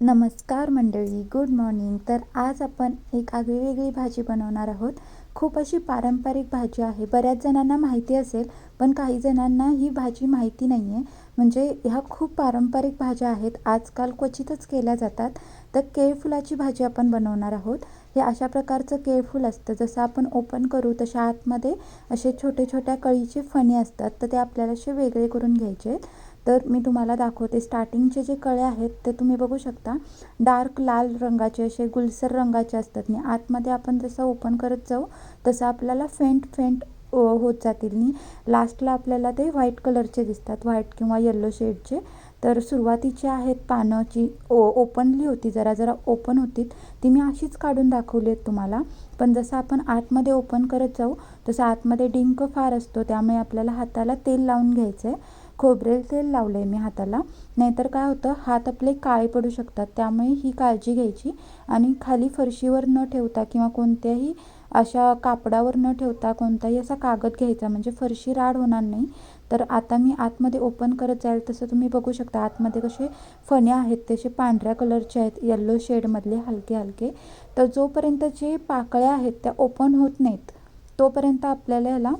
नमस्कार मंडळी good morning तर आज आपण एक आगळीवेगळी भाजी बनवणार आहोत. खूप अशी पारंपरिक भाजी आहे. बऱ्याच जणांना माहिती असेल पण काही जणांना ही भाजी माहिती नाही आहे म्हणजे ह्या खूप पारंपरिक भाज्या आहेत. आजकाल क्वचितच केल्या जातात. तर केळफुलाची भाजी आपण बनवणार आहोत. हे अशा प्रकारचं केळफूल असतं. जसं आपण ओपन करू तशा आतमध्ये असे छोटे छोट्या कळीचे फणे असतात. तर ते आपल्याला असे वेगळे करून घ्यायचे आहेत. तर मी तुम्हाला दाखवते. स्टार्टिंगचे जे कळे आहेत ते तुम्ही बघू शकता. डार्क लाल रंगाचे असे गुलसर रंगाचे असतात. आणि आतमध्ये आपण जसं ओपन करत जाऊ तसं आपल्याला फेंट फेंट होत जातील. आणि लास्टला आपल्याला ते व्हाईट कलरचे दिसतात. व्हाईट किंवा येल्लो शेडचे तर सुरुवातीची आहेत पानं ओ ओपनली होती जरा जरा ओपन होती. ती मी अशीच काढून दाखवली आहेत तुम्हाला. पण जसं आपण आतमध्ये ओपन करत जाऊ तसं आतमध्ये डिंक फार असतो त्यामुळे आपल्याला हाताला तेल लावून घ्यायचं आहे खोबरेल तेल लावलं आहे मी हाताला. नाहीतर काय होतं हात आपले काळे पडू शकतात. त्यामुळे ही काळजी घ्यायची आणि खाली फरशीवर न ठेवता किंवा कोणत्याही अशा कापडावर न ठेवता कोणताही असा कागद घ्यायचा. म्हणजे फरशी राड होणार नाही. तर आता मी आतमध्ये ओपन करत जाईल. तसं तुम्ही बघू शकता आतमध्ये कसे फण्या आहेत तसे पांढऱ्या कलरचे आहेत येल्लो शेडमधले हलके हलके. तर जोपर्यंत जे पाकळ्या आहेत त्या ओपन होत नाहीत तोपर्यंत आपल्याला याला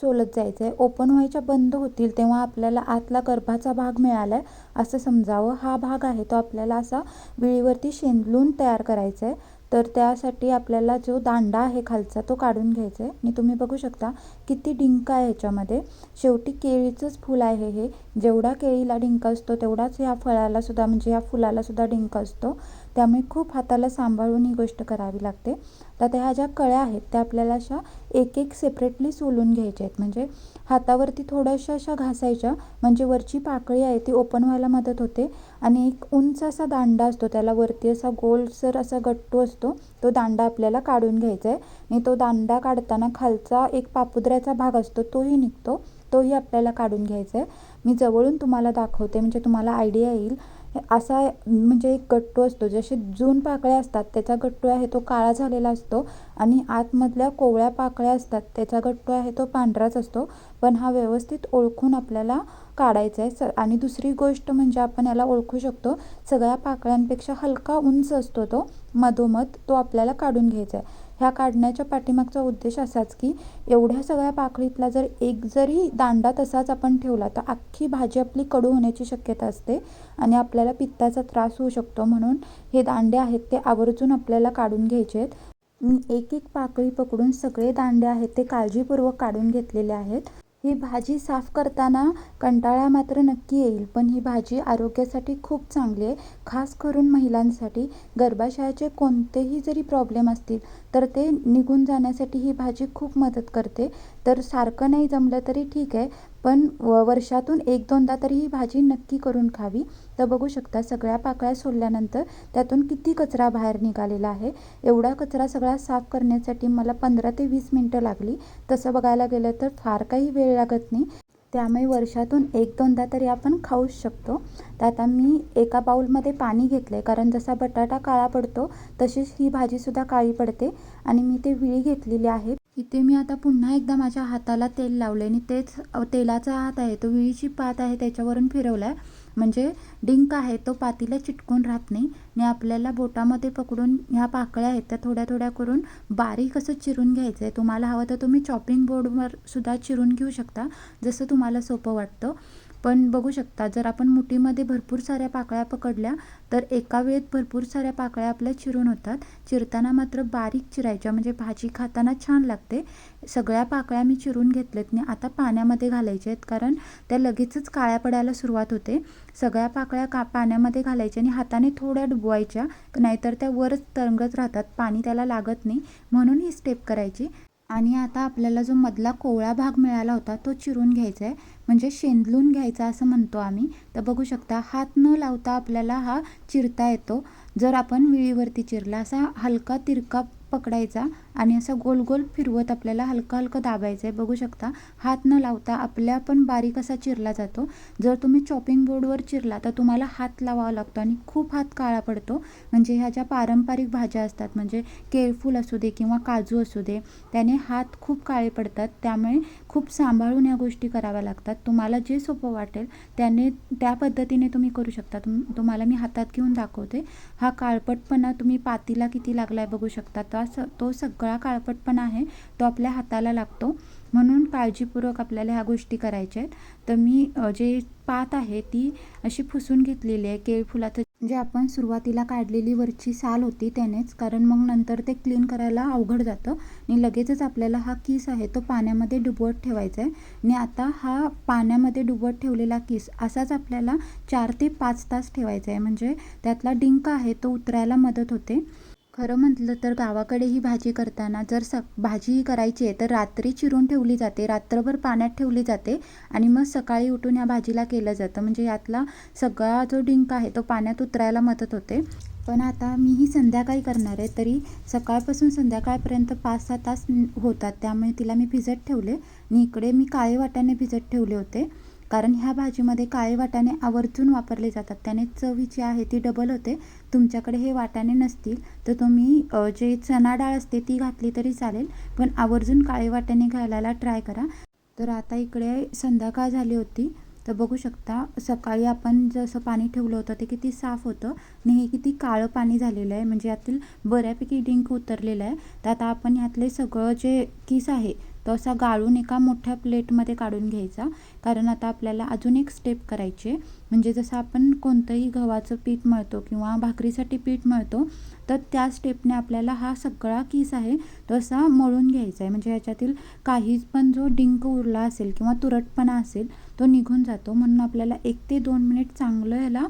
सोलत जायचं आहे ओपन व्हायच्या बंद होतील तेव्हा आपल्याला आतला गर्भाचा भाग मिळाला आहे असं समजावं. हा भाग आहे तो आपल्याला असा विळीवरती शेंदलून तयार करायचा आहे तर त्यासाठी आपल्याला जो दांडा आहे खालचा तो काढून घ्यायचा आहे आणि तुम्ही बघू शकता किती डिंक आहे ह्याच्यामध्ये शेवटी केळीचंच फूल आहे हे. जेवढा केळीला डिंक असतो तेवढाच ह्या फळाला सुद्धा म्हणजे ह्या फुलाला सुद्धा डिंक असतो. त्यामुळे खूप हाताला सांभाळून ही गोष्ट करावी लागते. तर ह्या ज्या कळ्या आहेत त्या आपल्याला अशा एक एक सेपरेटली सोलून घ्यायच्या आहेत. म्हणजे हातावरती थोड्याशा अशा घासायच्या म्हणजे वरची पाकळी आहे ती ओपन व्हायला मदत होते. आणि एक उंच असा दांडा असतो त्याला वरती असा गोलसर असा गट्टू असतो तो दांडा आपल्याला काढून घ्यायचा आहे. आणि तो दांडा काढताना खालचा एक पापुद्र्याचा भाग असतो तोही निघतो तोही आपल्याला काढून घ्यायचा आहे. मी जवळून तुम्हाला दाखवते म्हणजे तुम्हाला आयडिया येईल. असा म्हणजे एक गट्टू असतो. जसे जून पाकळ्या असतात त्याचा गट्टू आहे तो काळा झालेला असतो आणि आतमधल्या कोवळ्या पाकळ्या असतात त्याचा गट्टू आहे तो पांढराच असतो. पण हा व्यवस्थित ओळखून आपल्याला काढायचा आहे. स आणि दुसरी गोष्ट म्हणजे आपण याला ओळखू शकतो सगळ्या पाकळ्यांपेक्षा हलका उंच असतो तो मधोमध तो आपल्याला काढून घ्यायचा आहे. ह्या काढण्याच्या पाठीमागचा उद्देश असाच की एवढ्या सगळ्या पाकळीतला जर एक जरी दांडा तसाच आपण ठेवला तर अख्खी भाजी आपली कडू होण्याची शक्यता असते आणि आपल्याला पित्ताचा त्रास होऊ शकतो. म्हणून हे दांडे आहेत ते आवर्जून आपल्याला काढून घ्यायचे आहेत. मी एक एक पाकळी पकडून सगळे दांडे आहेत ते काळजीपूर्वक काढून घेतलेले आहेत. ही भाजी साफ करताना कंटाळा मात्र नक्की येईल. पण ही भाजी आरोग्यासाठी खूप चांगली आहे. खास करून महिलांसाठी. गर्भाशयाचे कोणतेही जरी प्रॉब्लेम असतील तर ते निघून जाण्यासाठी ही भाजी खूप मदत करते. तर सारखं नाही जमलं तरी ठीक आहे. पण व वर्षातून एक दोनदा तरी ही भाजी नक्की करून खावी. तर बघू शकता सगळ्या पाकळ्या सोडल्यानंतर त्यातून किती कचरा बाहेर निघालेला आहे. एवढा कचरा सगळा साफ करण्यासाठी मला पंधरा ते वीस मिनटं लागली. तसं बघायला गेलं तर फार काही वेळ लागत नाही. त्यामुळे वर्षातून एक दोनदा तरी आपण खाऊच शकतो. तर आता मी एका बाऊलमध्ये पाणी घेतलं आहे कारण जसा बटाटा काळा पडतो तशीच ही भाजीसुद्धा काळी पडते. आणि मी ते विळी घेतलेली आहे. इथे मी आता पुन्हा एकदा माझ्या हाताला तेल लावले आणि तेच तेलाचा हात आहे तो विळीची पात आहे त्याच्यावरून फिरवला आहे म्हणजे डिंक आहे तो पातीला चिटकून राहत नाही. आणि आपल्याला बोटामध्ये पकडून ह्या पाकळ्या आहेत त्या थोड्या थोड्या करून बारीक असं चिरून घ्यायचं आहे तुम्हाला हवं तर तुम्ही चॉपिंग बोर्डवर सुद्धा चिरून घेऊ शकता जसं तुम्हाला सोपं वाटतं. पण बघू शकता जर आपण मुठीमध्ये भरपूर साऱ्या पाकळ्या पकडल्या तर एका वेळेत भरपूर साऱ्या पाकळ्या आपल्या चिरून होतात. चिरताना मात्र बारीक चिरायच्या म्हणजे भाजी खाताना छान लागते. सगळ्या पाकळ्या मी चिरून घेतल्यात आणि आता पाण्यामध्ये घालायच्या आहेत कारण त्या लगेचच काळ्या पडायला सुरुवात होते. सगळ्या पाकळ्या का पाण्यामध्ये घालायच्या आणि हाताने थोड्या डुबवायच्या नाहीतर त्या वरच तरंगत राहतात. पाणी त्याला लागत नाही म्हणून ही स्टेप करायची. आणि आता आपल्याला जो मधला कोवळा भाग मिळाला होता तो चिरून घ्यायचा आहे. म्हणजे शेंदलून घ्यायचा असं म्हणतो आम्ही. तर बघू शकता हात न लावता आपल्याला हा चिरता येतो. जर आपण विळीवरती चिरला असा हलका तिरका पकडायचा आणि असं गोल गोल फिरवत आपल्याला हलकं हलकं दाबायचं आहे बघू शकता हात न लावता आपल्या पण बारीक असा चिरला जातो. जर तुम्ही चॉपिंग बोर्डवर चिरला तर तुम्हाला हात लावावा लागतो आणि खूप हात काळा पडतो. म्हणजे ह्या ज्या पारंपरिक भाज्या असतात म्हणजे केळफूल असू दे किंवा काजू असू दे त्याने हात खूप काळे पडतात. त्यामुळे खूप सांभाळून या गोष्टी कराव्या लागतात. तुम्हाला जे सोपं वाटेल त्याने त्या पद्धतीने तुम्ही करू शकता. तुम तुम्हाला मी हातात घेऊन दाखवते. हा काळपटपणा तुम्ही पातीला किती लागला आहे बघू शकता. तो स तो सगळा काळपटपणा आहे तो आपल्या हाताला लागतो. म्हणून काळजीपूर्वक आपल्याला ह्या गोष्टी करायच्या आहेत. तर मी जे पात आहे ती अशी फुसून घेतलेली आहे. केळफुलाचं जे आपण सुरुवातीला काढलेली वरची साल होती त्यानेच कारण मग नंतर ते क्लीन करायला अवघड जातं. आणि लगेचच आपल्याला हा किस आहे तो पाण्यामध्ये डुबवत ठेवायचा आहे. आणि आता हा पाण्यामध्ये डुबवत ठेवलेला किस असाच आपल्याला चार ते पाच तास ठेवायचा आहे. म्हणजे त्यातला डिंक आहे तो उतरायला मदत होते. खरं म्हटलं तर गावाकडे ही भाजी करताना जर स भाजी करायची आहे तर रात्री चिरून ठेवली जाते रात्रभर पाण्यात ठेवली जाते आणि मग सकाळी उठून या भाजीला केलं जातं. म्हणजे यातला सगळा जो डिंक आहे तो पाण्यात उतरायला मदत होते. पण आता मी ही संध्याकाळी करणार आहे तरी सकाळपासून संध्याकाळपर्यंत पाच सहा तास होतात. त्यामुळे तिला मी भिजत ठेवले. आणि इकडे मी काळे वाटाणे भिजत ठेवले होते. कारण ह्या भाजीमध्ये काळे वाटाणे आवर्जून वापरले जातात. त्याने चव जी आहे ती डबल होते. तुमच्याकडे हे वाटाणे नसतील तर तुम्ही जे चणा डाळ असते ती घातली तरी चालेल. पण आवर्जून काळे वाटाणे घालायला ट्राय करा. तर आता इकडे संध्याकाळ झाली होती. तर बघू शकता सकाळी आपण जसं पाणी ठेवलं होतं ते किती साफ होतं. आणि हे किती काळं पाणी झालेलं आहे. म्हणजे यातील बऱ्यापैकी डिंक उतरलेलं आहे. तर आता आपण ह्यातले सगळं जे किस आहे तो असा गाळून एका मोठ्या प्लेटमध्ये काढून घ्यायचा. कारण आता आपल्याला अजून एक स्टेप करायची आहे. म्हणजे जसं आपण कोणतंही गव्हाचं पीठ मळतो किंवा भाकरीसाठी पीठ मळतो तर त्या स्टेपने आपल्याला हा सगळा किस आहे तो असा मळून घ्यायचा आहे. म्हणजे ह्याच्यातील काहीच पण जो डिंक उरला असेल किंवा तुरटपणा असेल तो निघून जातो. म्हणून आपल्याला एक ते दोन मिनिट चांगलं ह्याला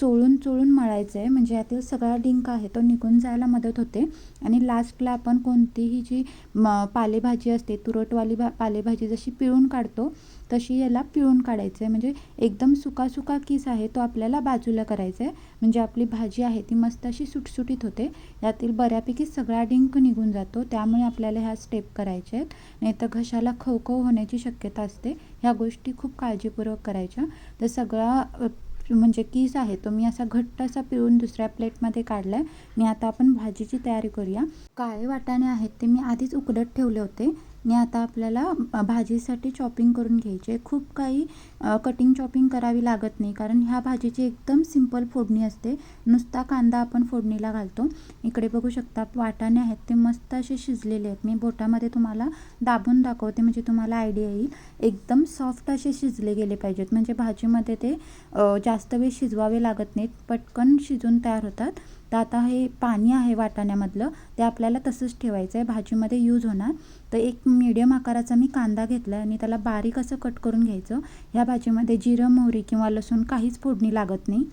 चोळून चोळून मळायचं आहे. म्हणजे यातील सगळा डिंक आहे तो निघून जायला मदत होते. आणि लास्टला आपण कोणतीही जी म पालेभाजी असते तुरटवाली भा पालेभाजी जशी पिळून काढतो तशी याला पिळून काढायचं आहे म्हणजे एकदम सुका सुका किस आहे तो आपल्याला बाजूला करायचा आहे म्हणजे आपली भाजी आहे ती मस्त अशी सुटसुटीत होते. यातील बऱ्यापैकी सगळा डिंक निघून जातो. त्यामुळे आपल्याला ह्या स्टेप करायच्या आहेत. नाही तर घशाला खवखव होण्याची शक्यता असते. ह्या गोष्टी खूप काळजीपूर्वक करायच्या. तर सगळा म्हणजे किस आहे तो मी असा घट्ट असा पिळून दुसऱ्या प्लेटमध्ये काढला आहे आणि आता आपण भाजीची तयारी करूया. काळे वाटाणे आहेत ते मी आधीच उकडत ठेवले होते. आणि आता आपल्याला भाजीसाठी चॉपिंग करून घ्यायचे खूप काही कटिंग चॉपिंग करावी लागत नाही. कारण ह्या भाजीची एकदम सिंपल फोडणी असते. नुसता कांदा आपण फोडणीला घालतो. इकडे बघू शकता वाटाणे आहेत. ते मस्त असे शिजलेले आहेत. मी बोटामध्ये तुम्हाला दाबून दाखवते. म्हणजे तुम्हाला आयडिया येईल. एकदम सॉफ्ट असे शिजले गेले पाहिजेत. म्हणजे भाजीमध्ये ते जास्त वेळ शिजवावे लागत नाहीत. पटकन शिजून तयार होतात. तर आता हे पाणी आहे वाटाण्यामधलं ते आपल्याला तसंच ठेवायचं आहे भाजीमध्ये यूज होणार. तर एक मीडियम आकाराचा मी कांदा घेतला आहे आणि त्याला बारीक असं कट करून घ्यायचं. ह्या भाजीमध्ये जिरं मोहरी किंवा लसूण काहीच फोडणी लागत नाही.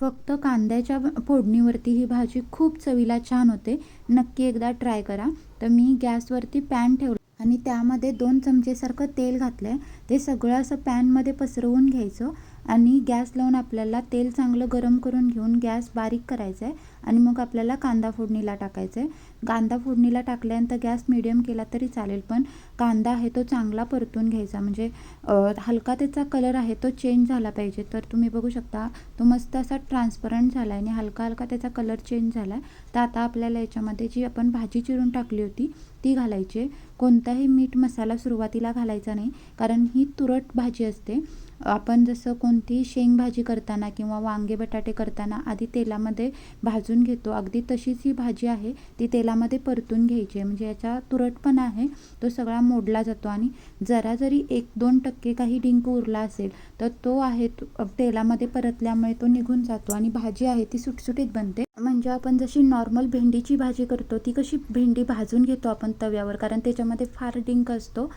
फक्त कांद्याच्या फोडणीवरती ही भाजी खूप चवीला छान होते. नक्की एकदा ट्राय करा. तर मी गॅसवरती पॅन ठेवलं आणि त्यामध्ये दोन चमचेसारखं तेल घातलं आहे ते सगळं असं पॅनमध्ये पसरवून घ्यायचं. आणि गॅस लावून आपल्याला तेल चांगलं गरम करून घेऊन गॅस बारीक करायचा आहे आणि मग आपल्याला कांदा फोडणीला टाकायचा आहे कांदा फोडणीला टाकल्यानंतर गॅस मिडियम केला तरी चालेल पण कांदा आहे तो चांगला परतून घ्यायचा. म्हणजे हलका त्याचा कलर आहे तो चेंज झाला पाहिजे. तर तुम्ही बघू शकता तो मस्त असा ट्रान्सपरंट झाला आहे आणि हलका हलका त्याचा कलर चेंज झाला आहे तर आता आपल्याला याच्यामध्ये जी आपण भाजी चिरून टाकली होती ती घालायची कोणताही मीठ मसाला सुरुवातीला घालायचा नाही कारण ही तुरट भाजी असते. आपण जसं कोणतीही शेंगभाजी करताना किंवा वांगे बटाटे करताना आधी तेलामध्ये भाजून घेतो. अगदी तशीच ही भाजी आहे ती तेलामध्ये परतून घ्यायची आहे. म्हणजे याचा तुरटपणा आहे तो सगळा मोडला जातो. आणि जरा जरी एक दोन टक्के काही डिंक उरला असेल तर तो आहे तेलामध्ये परतल्यामुळे तो निघून जातो आणि भाजी आहे ती सुटसुटीत बनते. म्हणजे आपण जशी नॉर्मल भेंडीची भाजी करतो ती कशी भेंडी भाजून घेतो आपण तव्यावर. कारण त्याच्यामध्ये फार डिंक असतो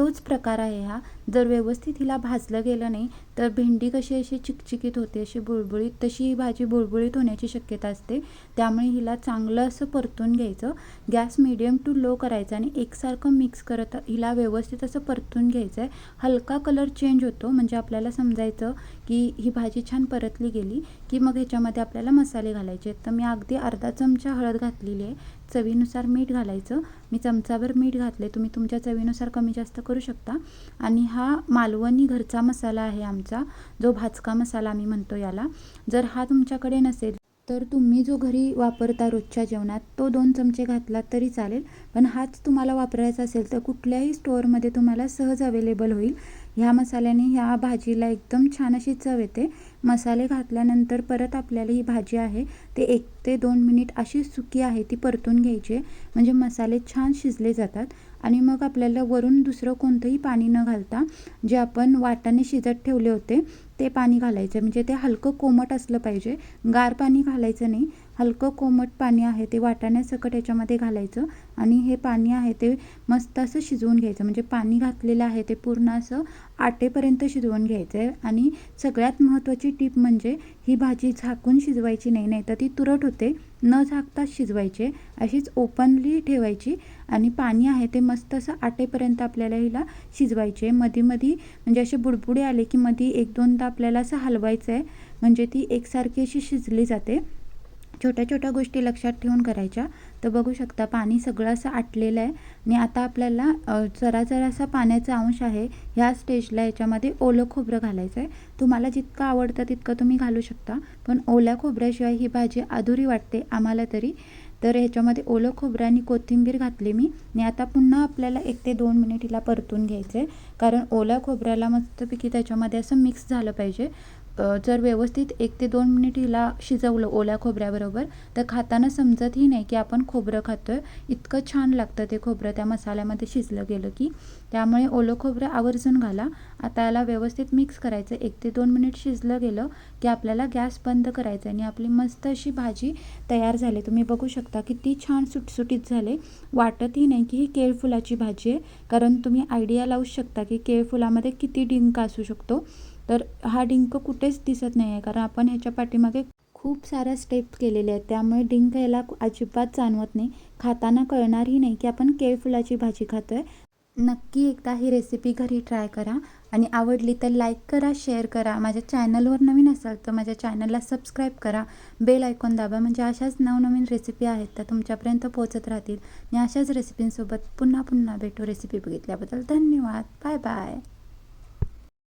तोच प्रकार आहे हा. जर व्यवस्थित हिला भाजलं गेलं नाही तर भेंडी कशी अशी चिकचिकीत होते अशी बुळबुळीत तशी ही भाजी बुळबुळीत होण्याची शक्यता असते. त्यामुळे हिला चांगलं असं परतून घ्यायचं. गॅस मिडियम टू लो करायचा आणि एकसारखं मिक्स करत हिला व्यवस्थित असं परतून घ्यायचं आहे हलका कलर चेंज होतो म्हणजे आपल्याला समजायचं की ही भाजी छान परतली गेली की मग ह्याच्यामध्ये आपल्याला मसाले घालायचे आहेत. तर मी अगदी अर्धा चमचा हळद घातलेली आहे. चवीनुसार मीठ घालायचं. मी चमचाभर मीठ घातले तुम्ही तुमच्या चवीनुसार कमी जास्त करू शकता. आणि हा मालवणी घरचा मसाला आहे आमचा. जो भाजका मसाला आम्ही म्हणतो याला. जर हा तुमच्याकडे नसेल तर तुम्ही जो घरी वापरता रोजच्या जेवणात तो दोन चमचे घातलात तरी चालेल. पण हाच तुम्हाला वापरायचा असेल तर कुठल्याही स्टोअरमध्ये तुम्हाला सहज अवेलेबल होईल. ह्या मसाल्याने ह्या भाजीला एकदम छान अशी चव येते. मसाले घातल्यानंतर परत आपल्याला ही भाजी आहे ते एक ते दोन मिनिट अशी सुकी आहे ती परतून घ्यायची म्हणजे मसाले छान शिजले जातात आणि मग आपल्याला वरून दुसरं कोणतंही पाणी न घालता जे आपण वाटाने शिजत ठेवले होते ते पाणी घालायचं म्हणजे ते हलकं कोमट असलं पाहिजे. गार पाणी घालायचं नाही. हलकं कोमट पाणी आहे ते वाटाण्यासकट याच्यामध्ये घालायचं आणि हे पाणी आहे ते मस्त असं शिजवून घ्यायचं. म्हणजे पाणी घातलेलं आहे ते पूर्ण असं आटेपर्यंत शिजवून घ्यायचं आहे आणि सगळ्यात महत्त्वाची टीप म्हणजे ही भाजी झाकून शिजवायची नाही नाही तर ती तुरट होते. न झाकताच शिजवायचे. अशीच ओपनली ठेवायची आणि पाणी आहे ते मस्त असं आटेपर्यंत आपल्याला हिला शिजवायचे. मध्ये मध्ये म्हणजे असे बुडबुडे आले की मध्ये एक दोनदा आपल्याला असं हलवायचं आहे म्हणजे ती एकसारखी अशी शिजली जाते. छोट्या छोट्या गोष्टी लक्षात ठेवून करायच्या. तर बघू शकता पाणी सगळं असं आटलेलं आहे. आणि आता आपल्याला जरा जरासा पाण्याचा अंश आहे. ह्या स्टेजला याच्यामध्ये ओलं खोबरं घालायचं आहे तुम्हाला जितकं आवडतं तितकं तुम्ही घालू शकता. पण ओल्या खोबऱ्याशिवाय ही भाजी अधुरी वाटते आम्हाला तरी. तर ह्याच्यामध्ये ओलं खोबरं आणि कोथिंबीर घातली मी. आणि आता पुन्हा आपल्याला एक ते दोन मिनिट हिला परतून घ्यायचं आहे कारण ओल्या खोबऱ्याला मस्तपैकी त्याच्यामध्ये असं मिक्स झालं पाहिजे. जर व्यवस्थित एक ते दोन मिनिट हिला शिजवलं ओल्या खोबऱ्याबरोबर तर खाताना समजतही नाही की आपण खोबरं खातो आहे इतकं छान लागतं ते खोबरं त्या मसाल्यामध्ये शिजलं गेलं की. त्यामुळे ओलं खोबरं आवर्जून घाला. आता याला व्यवस्थित मिक्स करायचं. एक ते दोन मिनिट शिजलं गेलं की आपल्याला गॅस बंद करायचा आणि आपली मस्त अशी भाजी तयार झाली. तुम्ही बघू शकता किती छान सुटसुटीत झाले. वाटतही नाही की ही केळफुलाची भाजी आहे. कारण तुम्ही आयडिया लावू शकता की केळफुलामध्ये किती डिंक असू शकतो. तर हा डिंक कुठेच दिसत नाही आहे कारण आपण ह्याच्या पाठीमागे खूप साऱ्या स्टेप केलेल्या आहेत. त्यामुळे डिंक याला अजिबात जाणवत नाही. खाताना कळणारही नाही की आपण केळफुलाची भाजी खातो आहे नक्की एकदा ही रेसिपी घरी ट्राय करा आणि आवडली तर लाईक करा शेअर करा. माझ्या चॅनलवर नवीन असाल तर माझ्या चॅनलला सबस्क्राईब करा. बेल आयकॉन दाबा म्हणजे अशाच नवनवीन रेसिपी आहेत त्या तुमच्यापर्यंत पोहोचत राहतील. आणि अशाच रेसिपींसोबत पुन्हा पुन्हा भेटू. रेसिपी बघितल्याबद्दल धन्यवाद. Bye bye